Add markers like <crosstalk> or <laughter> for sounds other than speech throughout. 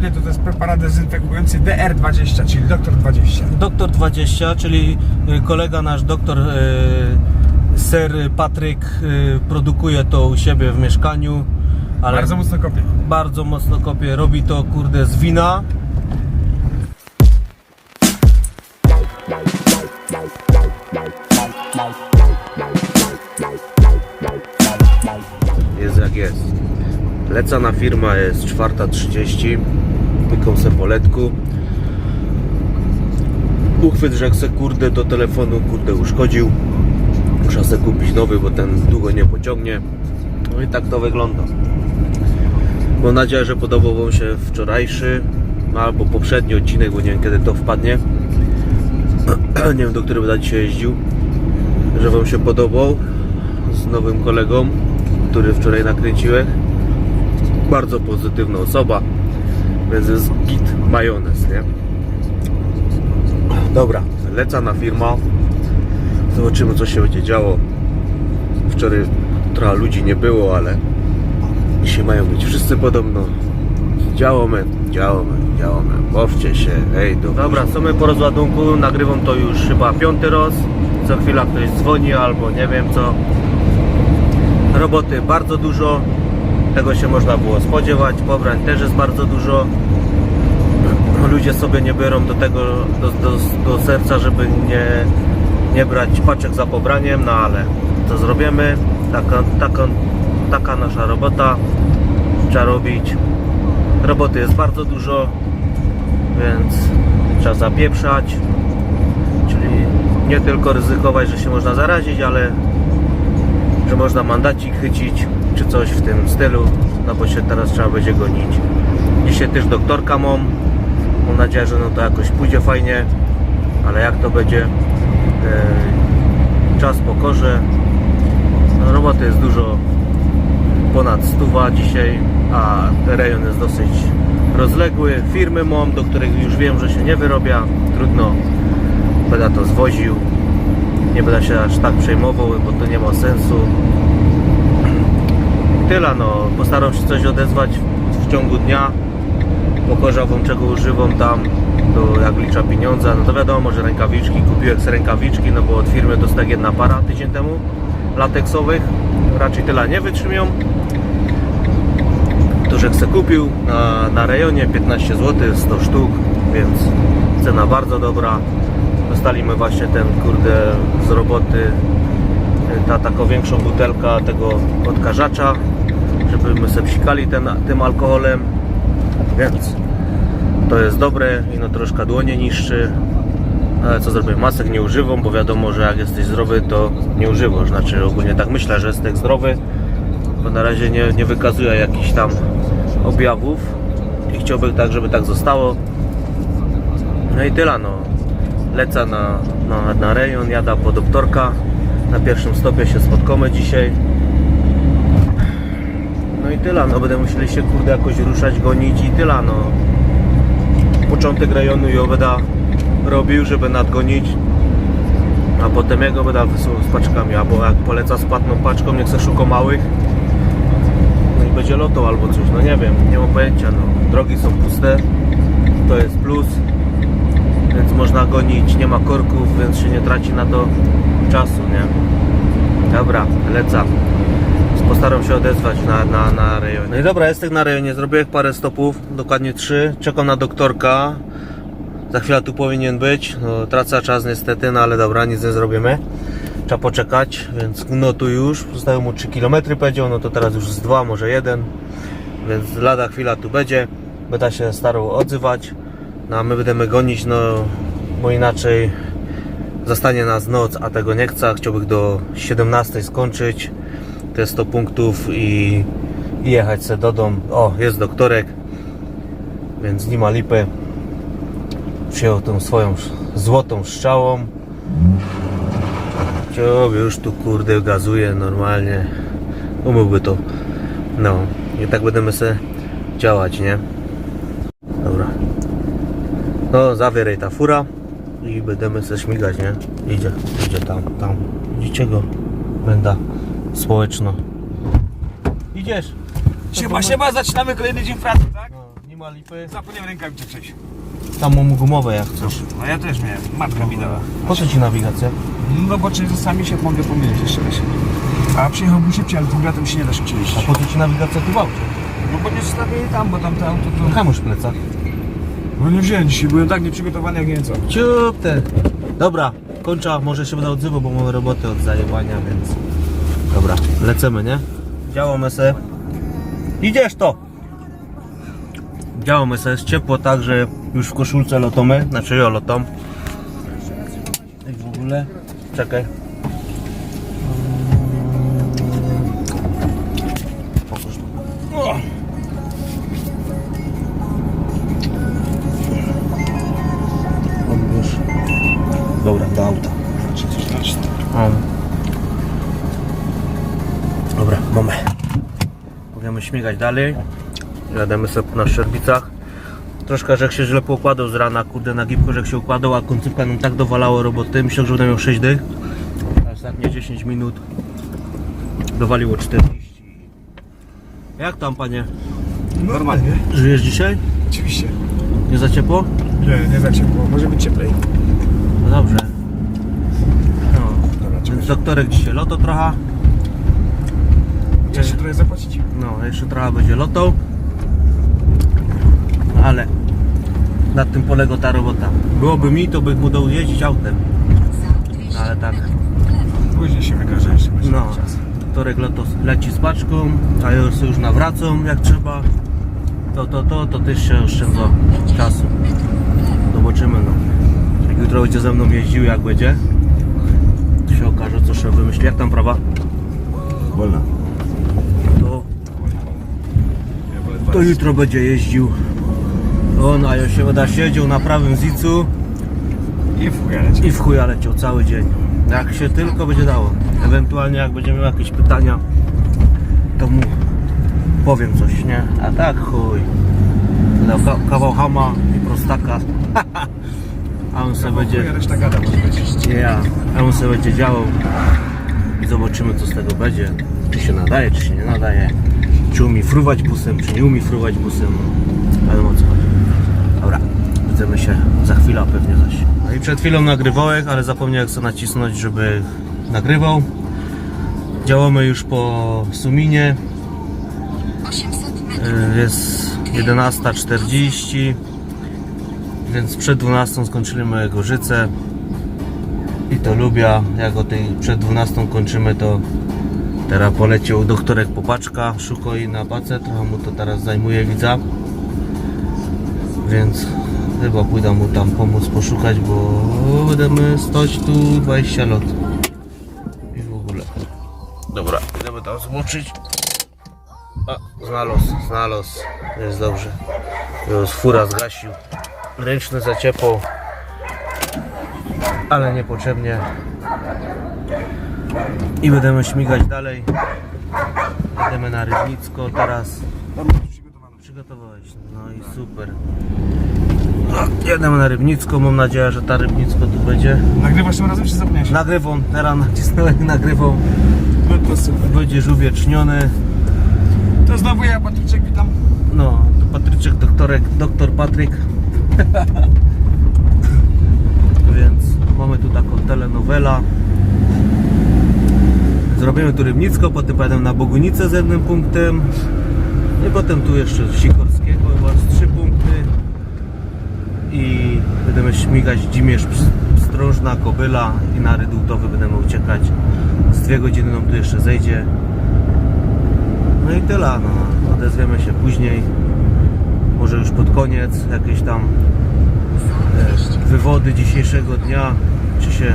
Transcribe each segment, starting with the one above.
dokładnie, to to jest preparat dezynfekujący DR20, czyli Doktor 20. Doktor 20, czyli y, kolega nasz doktor y, Sir Patryk y, produkuje to u siebie w mieszkaniu, ale Bardzo mocno kopię. bardzo mocno kopie. Robi to kurde z wina. Jest jak jest. Lecana firma jest 4.30. Pykam se po letku. Uchwyt, że se kurde do telefonu kurde uszkodził. Muszę sobie kupić nowy, bo ten długo nie pociągnie. No i tak to wygląda. Mam nadzieję, że podobał Wam się wczorajszy albo poprzedni odcinek, bo nie wiem kiedy to wpadnie. <clears throat> nie wiem do którego będę dzisiaj jeździł. Że Wam się podobał z nowym kolegą, który wczoraj nakręciłem. Bardzo pozytywna osoba, więc jest git majonez, nie? Dobra, lecana firma. Zobaczymy co się będzie działo. Wczoraj trochę ludzi nie było, ale Dzisiaj mają być wszyscy podobno. Działamy, działamy, działamy. Bawcie się, ej, do Dobra, są my po rozładunku, nagrywam to już chyba piąty raz. Co chwila ktoś dzwoni albo nie wiem co. Roboty bardzo dużo, tego się można było spodziewać. Pobrań też jest bardzo dużo. Ludzie sobie nie biorą do tego, do, do, do serca, żeby nie, nie brać paczek za pobraniem, no ale co zrobimy? Taka, taka, taka nasza robota trzeba robić. Roboty jest bardzo dużo, więc trzeba zapieprzać. Czyli nie tylko ryzykować, że się można zarazić, ale że można mandacik chycić, czy coś w tym stylu, no bo się teraz trzeba będzie gonić. Dzisiaj też doktorka mam. Mam nadzieję, że no to jakoś pójdzie fajnie, ale jak to będzie, e, czas pokorze. No, roboty jest dużo, ponad stuwa dzisiaj, a rejon jest dosyć rozległy. Firmy mam, do których już wiem, że się nie wyrobia. Trudno, będę to zwoził. Nie będę się aż tak przejmował, bo to nie ma sensu. <clears throat> Tyle no, postaram się coś odezwać w ciągu dnia. Pokorzał wam czego używam tam, to jak licza pieniądze, no to wiadomo, że rękawiczki, kupiłem sobie rękawiczki, no bo od firmy dostałem jedna para tydzień temu, lateksowych, raczej tyle nie wytrzymią. Tużek se kupił na, na rejonie 15 zł, 100 sztuk, więc cena bardzo dobra. Dostaliśmy właśnie ten kurde z roboty ta taką większą butelka tego odkażacza, żeby my se psikali ten, tym alkoholem, więc to jest dobre i no troszkę dłonie niszczy. Ale co zrobię? Masek nie używam, bo wiadomo, że jak jesteś zdrowy, to nie używasz. Znaczy ogólnie tak myślę, że jestem zdrowy, bo na razie nie, nie wykazuję jakichś tam objawów i chciałbym tak, żeby tak zostało. No i tyle, no. Lecę na, na, na rejon, jada po doktorka. Na pierwszym stopie się spotkamy dzisiaj. No i tyle, no będę musieli się kurde jakoś ruszać, gonić i tyle, no. Początek rejonu ją będę robił, żeby nadgonić. A potem jego będę wysyłał z paczkami, albo jak poleca z płatną paczką, niech se szuka małych. No i będzie lotą albo coś, no nie wiem, nie mam pojęcia, no. Drogi są puste, to jest plus więc można gonić, nie ma korków, więc się nie traci na to czasu, nie? Dobra, lecę. Postaram się odezwać na, na, na rejonie. No i dobra, jestem na rejonie, zrobiłem parę stopów, dokładnie trzy. Czekam na doktorka. Za chwilę tu powinien być. No, tracę czas niestety, no ale dobra, nic nie zrobimy. Trzeba poczekać, więc no tu już. Zostały mu 3 km powiedział, no to teraz już z 2, może 1. Więc lada chwila tu będzie. Będę się starał odzywać. No a my będziemy gonić, no bo inaczej zostanie nas noc, a tego nie chcę. Chciałbym do 17 skończyć te 100 punktów i, jechać se do domu. O, jest doktorek, więc nie ma lipy. Przyjął tą swoją złotą strzałą. Ciąg już tu kurde gazuje normalnie. Umyłby to. No i tak będziemy se działać, nie? Dobra. No, zawieraj ta fura i będziemy se śmigać, nie? Idzie, idzie tam, tam. Widzicie go? Będa społeczno. Idziesz? Siema, siema, zaczynamy kolejny dzień pracy, tak? No, nie ma lipy. Zapomniałem rękawice przejść. Tam mam gumowe jak chcesz. No ja też miałem. Matka mi dała. Po co ci nawigacja? No bo czasami się mogę pomylić jeszcze raz. A przyjechałbym szybciej, ale tym się nie da szybciej A jeździć. po co ci nawigacja tu w aucie? No bo nie zostawię tam, bo tam to auto to... Hamusz w plecach. No nie wziąłem dzisiaj, byłem tak nieprzygotowany jak nie wiem co. Ciup te. Dobra, kończę, może się będę odzywał, bo mamy roboty od zajebania, więc... Dobra, lecimy, nie? Działamy se. Idziesz to! Działamy se, jest ciepło tak, że już w koszulce lotomy, znaczy ja lotom. I w ogóle... Czekaj. Śmigać dalej. Jademy sobie na Szczerbicach. Troszkę żech się źle poukładał z rana, kurde na gipku żech się układał, a końcówka nam tak dowalało roboty. Myślę, że będę miał 6 dych. A Ostatnie 10 minut dowaliło 40. Jak tam panie? Normalnie. Żyjesz dzisiaj? Oczywiście. Nie za ciepło? Nie, nie za ciepło. Może być cieplej. No dobrze. No. Dobra, Więc doktorek dzisiaj loto trochę. Trzeba się trochę zapłacić. No, jeszcze trochę będzie lotą. No, ale nad tym polega ta robota. Byłoby mi, to bych mu dał jeździć autem. No, ale tak, Później się wykaże jeszcze będzie no. czas. Doktorek loto leci z paczką, a ja już już nawracam jak trzeba. To, to, to, to też się oszczędza czasu. Zobaczymy, no. Jak jutro będzie ze mną jeździł, jak będzie, to się okaże, co trzeba wymyślić. Jak tam prawa? Wolna. To To jutro będzie jeździł. On, a ja się będę siedział na prawym zicu I w chuja leci. i w chuja leciał cały dzień. Jak się tylko będzie dało. Ewentualnie jak będzie miał jakieś pytania, to mu powiem coś, nie? A tak chuj. Dał ka- kawał hama i prostaka. <laughs> A on sobie będzie. Chuja reszta gada może być. Nie ja. A on sobie będzie działał i zobaczymy co z tego będzie. Czy się nadaje, czy się nie nadaje. Czy umie fruwać busem, czy nie umie fruwać busem. Wiadomo o co chodzi. Dobra, widzimy się za chwilę pewnie zaś. No i przed chwilą nagrywałek, ale zapomniałem co nacisnąć, żeby nagrywał. Działamy już po Suminie. Y, Jest 11.40 więc przed 12 skończymy Gorzycę i to lubia. Jak o tej przed 12 kończymy, to teraz poleciał doktorek Popaczka, szuka jej na pace, trochę mu to teraz zajmuje widza. Więc chyba pójdę mu tam pomóc poszukać, bo będziemy stać tu 20 lat. I w ogóle. Dobra, idziemy tam zobaczyć. A, znalazł, znalazł. Jest dobrze. Już fura zgasił. Ręczny zaciepło. Ale niepotrzebnie. I będziemy śmigać dalej. Jedziemy na Rybnicko teraz. Przygotowałeś. No i super. No, jedziemy na Rybnicko. Mam nadzieję, że ta Rybnicko tu będzie. Nagrywasz tym razem czy zapomniałeś? Nagrywam, teraz nacisnąłem nagrywam. No to super. Będzie żubieczniony. To znowu ja, Patryczek, witam. No, to Patryczek, doktorek, doktor Patryk. <laughs> Więc mamy tu taką telenowela. Zrobimy tu Rybnicko, potem pojadę na Bogunicę z jednym punktem. I potem tu jeszcze z Sikorskiego, chyba trzy punkty. I będziemy śmigać Dzimierz, Strążna, Kobyla i na Rydultowy będziemy uciekać. Z dwie godziny nam tu jeszcze zejdzie. No i tyle, no. Odezwiemy się później. Może już pod koniec jakieś tam e, wywody dzisiejszego dnia. Czy się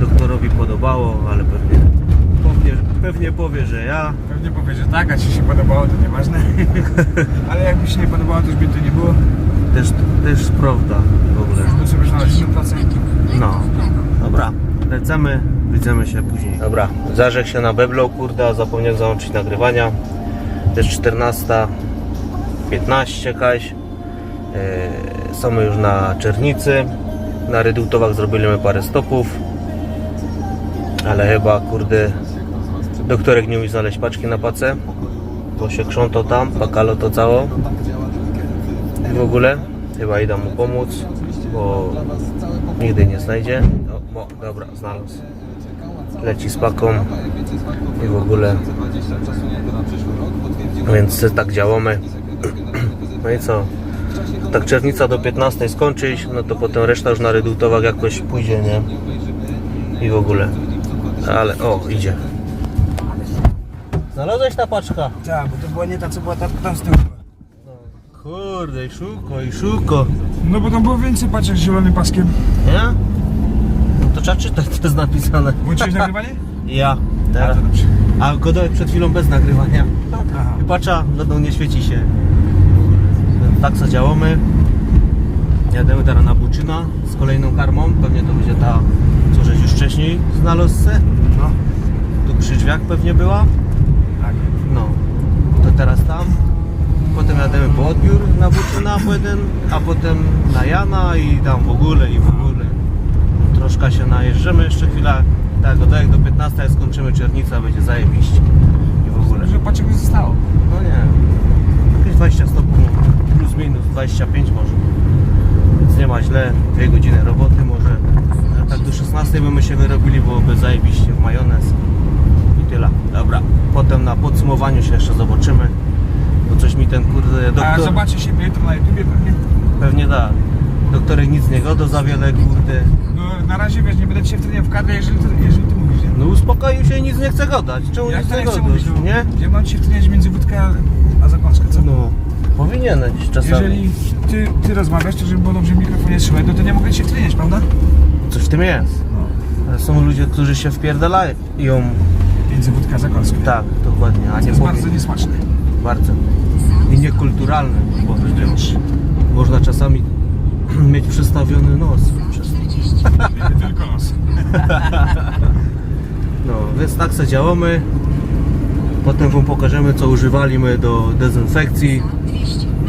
doktorowi podobało, ale pewnie pewnie powie, że ja. Pewnie powie, że tak, a ci się podobało, to nieważne. <laughs> Ale jakby się nie podobało, to już by tu nie było. Też, też prawda w ogóle. Sobie znalazł inną pracę. No, dobra, lecimy, widzimy się później. Dobra, zarzekł się na beblą, kurde, a zapomniałem załączyć nagrywania. To jest 14.15 kaś. Yy, są już na Czernicy. Na Redutowach zrobiliśmy parę stopów. Ale chyba, kurde, doktorek nie umie znaleźć paczki na pace. Bo się krząto tam, pakalo to cało. I w ogóle chyba idę mu pomóc, bo nigdy nie znajdzie. O, o dobra, znalazł. Leci z paką i w ogóle. Więc tak działamy. <clears throat> No i co? Tak czerwnica do 15 skończyć, no to potem reszta już na redutowach jakoś pójdzie, nie? I w ogóle. Ale o, idzie. Znalazłeś ta paczka? Tak, bo to była nie ta, co była ta tam z tyłu. Kurde, i szuko, i szuko. No bo tam było więcej paczek z zielonym paskiem. Nie? No to trzeba czytać, co jest napisane. Włączyłeś <laughs> nagrywanie? Ja. A, Teraz. to dobrze. A Godołek przed chwilą bez nagrywania. Aha. I patrza, no nie świeci się. Tak co działamy. Jademy teraz na Buczyna z kolejną karmą. Pewnie to będzie ta, co żeś już wcześniej znalazł se. No, Tu przy drzwiach pewnie była. Teraz tam. Potem jademy po odbiór na Buczyna po jeden, a potem na Jana i tam w ogóle i w ogóle. Troszkę się najeżdżemy jeszcze chwilę. Tak, Godołek do 15 jak skończymy czernica, będzie zajebiście. I w ogóle. Że paczek nie zostało. No nie. Jakieś 20 stopni, plus minus 25 może. Więc nie ma źle. Dwie godziny roboty może. A tak do 16 by my się wyrobili, byłoby zajebiście w majonez. Tyle. Dobra. Potem na podsumowaniu się jeszcze zobaczymy. Bo coś mi ten kurde A doktor... zobaczy się jutro na YouTubie pewnie. Pewnie da. Doktorek nic nie godo za wiele kurde. No na razie wiesz, nie będę cię wtedy w kadrze, jeżeli, to, jeżeli ty mówisz, nie? No uspokoił się i nic nie chce godać. Czemu Jak nic to nie nie chcę mówić, no, Nie? Ja mam cię wtedy między wódkę a, a zakąskę, co? No. Powinieneś czasami. Jeżeli ty, ty rozmawiasz, to żeby było dobrze w mikrofonie słychać, no to nie mogę cię wtrynieć, prawda? Coś w tym jest. No. Ale są ludzie, którzy się wpierdalają. Między wódkę a zakąskę. Tak, dokładnie. A To nie jest bardzo niesmaczne. bardzo. I niekulturalne, powiedział. Można czasami <clears throat> mieć przystawiony nos. Przez... Tylko nos. No, więc tak se działamy. Potem wam pokażemy, co używaliśmy do dezynfekcji.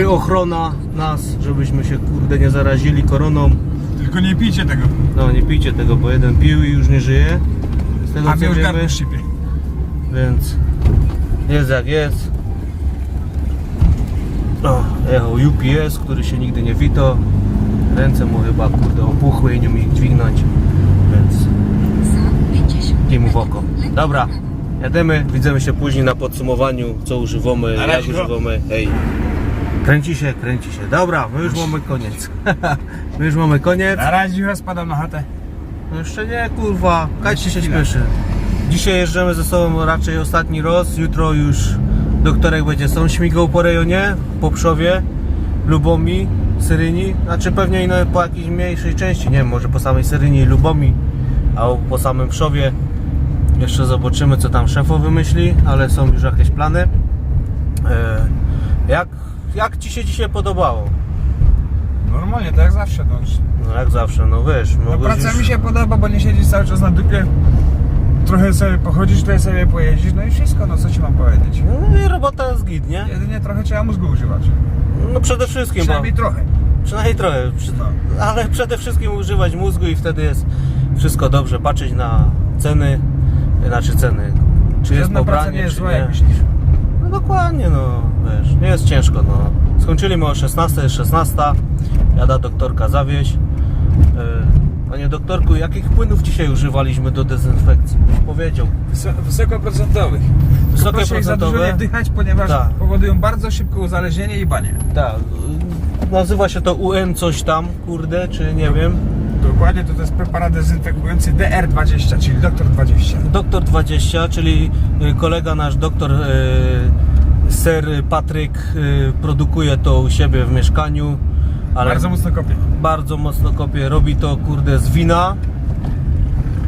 I ochrona nas, żebyśmy się kurde nie zarazili koroną. Tylko nie pijcie tego. No, nie pijcie tego, bo jeden pił i już nie żyje. Z tego A co mnie już wiemy. gardło szczypie. Więc jest jak jest. O, jechał UPS, który się nigdy nie wito. Ręce mu chyba kurde opuchły i nie umie ich dźwignąć. Więc i mu w oko. Dobra, jademy. Widzimy się później na podsumowaniu, co używamy, jak używamy. Hej. Kręci się, kręci się. Dobra, my już mamy koniec. <laughs> my już mamy koniec. Na razie już spadam na chatę. No jeszcze nie, kurwa. Kajcie się śpieszy. Dzisiaj jeżdżamy ze sobą raczej ostatni raz. Jutro już doktorek będzie sam śmigał po rejonie, po Pszowie, Lubomi, Syryni. Znaczy pewnie i po jakiejś mniejszej części, nie wiem, może po samej Syryni i Lubomi, a po samym Pszowie. Jeszcze zobaczymy, co tam szefo wymyśli, ale są już jakieś plany. E, jak, jak Ci się dzisiaj podobało? Normalnie, tak jak zawsze. No, No jak zawsze, no wiesz, no praca już- mi się podoba, bo nie siedzisz cały czas na dupie. Trochę sobie pochodzisz, trochę sobie pojeździsz, no i wszystko, no co ci mam powiedzieć. No i robota jest git, nie? Jedynie trochę trzeba mózgu używać. No przede wszystkim, bo, Przynajmniej trochę. przynajmniej trochę, przy, No. ale przede wszystkim używać mózgu i wtedy jest wszystko dobrze, patrzeć na ceny, znaczy ceny, czy jest Żadna pobranie, nie jest czy zła, nie. jak myślisz. No dokładnie, no wiesz, nie jest ciężko, no. Skończyliśmy o 16, jest 16, jada doktorka zawieźć. Yy, Panie doktorku, jakich płynów dzisiaj używaliśmy do dezynfekcji? Powiedział. Wysoko- Wysokoprocentowych. Wysokie Proszę ich za dużo nie wdychać, ponieważ Tak. powodują bardzo szybko uzależnienie i banie. Tak, yy, nazywa się to UN coś tam, kurde, czy nie wiem. Dokładnie to, to jest preparat dezynfekujący DR20, czyli doktor 20. Doktor 20, czyli y, kolega nasz doktor y, Ser Patryk y, produkuje to u siebie w mieszkaniu, ale Bardzo mocno kopie. bardzo mocno kopie. Robi to kurde z wina,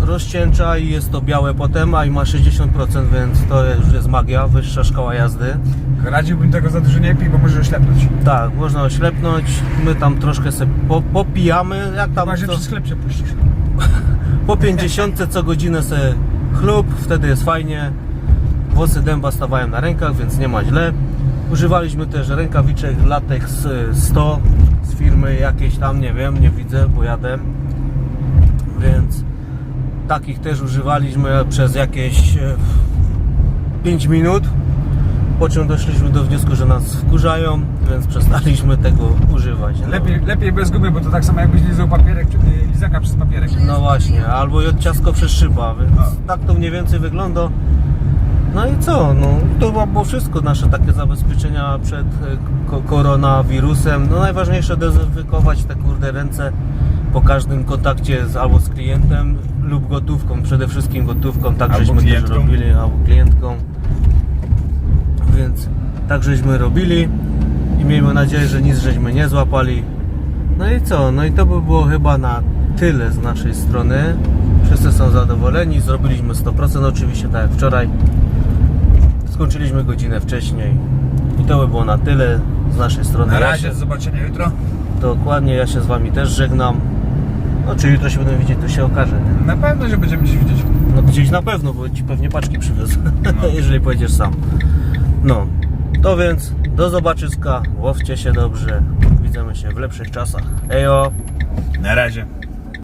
rozcieńcza i jest to białe potem, a i ma 60%, więc to już jest magia, wyższa szkoła jazdy. Radziłbym tego za dużo nie pić, bo może oślepnąć. Tak, można oślepnąć, my tam troszkę sobie po, popijamy, jak tam Chyba, że co, przez sklep się puścisz. <laughs> po 50 co godzinę sobie chlub, wtedy jest fajnie. Włosy dęba stawają na rękach, więc nie ma źle. Używaliśmy też rękawiczek Latex y, 100 z firmy jakiejś tam, nie wiem, nie widzę, bo jadę. Więc takich też używaliśmy przez jakieś e, 5 minut. po czym doszliśmy do wniosku, że nas wkurzają, więc przestaliśmy tego używać. No. Lepiej, lepiej bez gumy, bo to tak samo jakbyś lizał papierek, czy y, lizaka przez papierek. No właśnie, albo ciasko przez szyba, więc tak to mniej więcej wygląda. No i co, no to chyba było wszystko nasze takie zabezpieczenia przed e, ko- koronawirusem. No najważniejsze dezynfekować te kurde ręce po każdym kontakcie z, albo z klientem lub gotówką, przede wszystkim gotówką, tak Albo żeśmy też klientką. robili, albo klientką. Więc tak żeśmy robili i miejmy nadzieję, że nic żeśmy nie złapali. No i co? No i to by było chyba na tyle z naszej strony. Wszyscy są zadowoleni, zrobiliśmy 100% oczywiście, tak jak wczoraj. Skończyliśmy godzinę wcześniej. I to by było na tyle z naszej strony. Na Ja razie, się, do zobaczenia jutro. dokładnie, ja się z Wami też żegnam. No, czy jutro się będę widzieć, to się okaże. Nie? Na pewno, że będziemy gdzieś widzieć. No gdzieś na pewno, bo Ci pewnie paczki przywiozę, <laughs> jeżeli pojedziesz sam. No, to więc do zobaczyska, łowcie się dobrze, widzimy się w lepszych czasach. Ejo! Na razie.